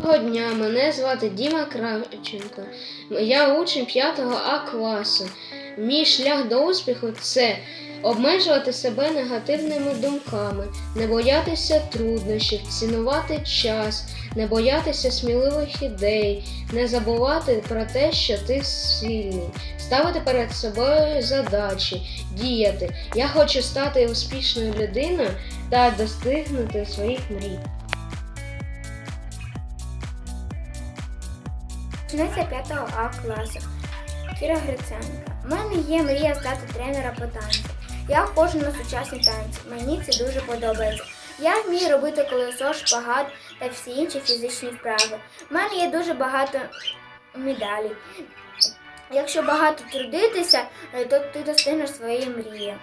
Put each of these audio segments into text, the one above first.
Доброго дня, мене звати Діма Кравченко. Я учень 5 А класу. Мій шлях до успіху це обмежувати себе негативними думками, не боятися труднощів, цінувати час, не боятися сміливих ідей, не забувати про те, що ти сильний, ставити перед собою задачі, діяти. Я хочу стати успішною людиною та достигнути своїх мрій. Учениця 5 А класу Кіра Гриценка. У мене є мрія стати тренером по танцю. Я ходжу на сучасні танці. Мені це дуже подобається. Я вмію робити колесо, шпагат та всі інші фізичні вправи. У мене є дуже багато медалей. Якщо багато трудитися, е, то ти достигнеш своєї мрії.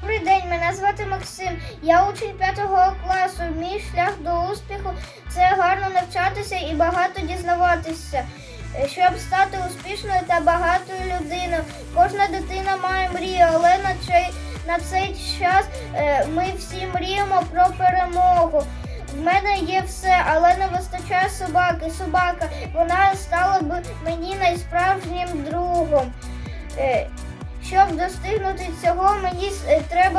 Добрий день, мене звати Максим. Я учень 5 класу. Мій успіху це гарно навчатися і багато дізнаватися. Е, Щоб стати успішною та багатою людиною. Кожна дитина має мрію, але на цей, на цей час е, ми всі мріємо про перемогу. В мене є все, але не вистачає собаки. Собака, вона стала б мені найсправжнім другом. Е, щоб достигнути цього, мені треба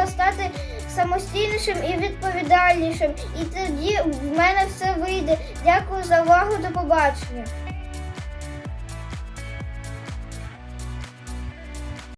самостійнішим і відповідальнішим. І тоді в мене все вийде. Дякую за увагу. До побачення.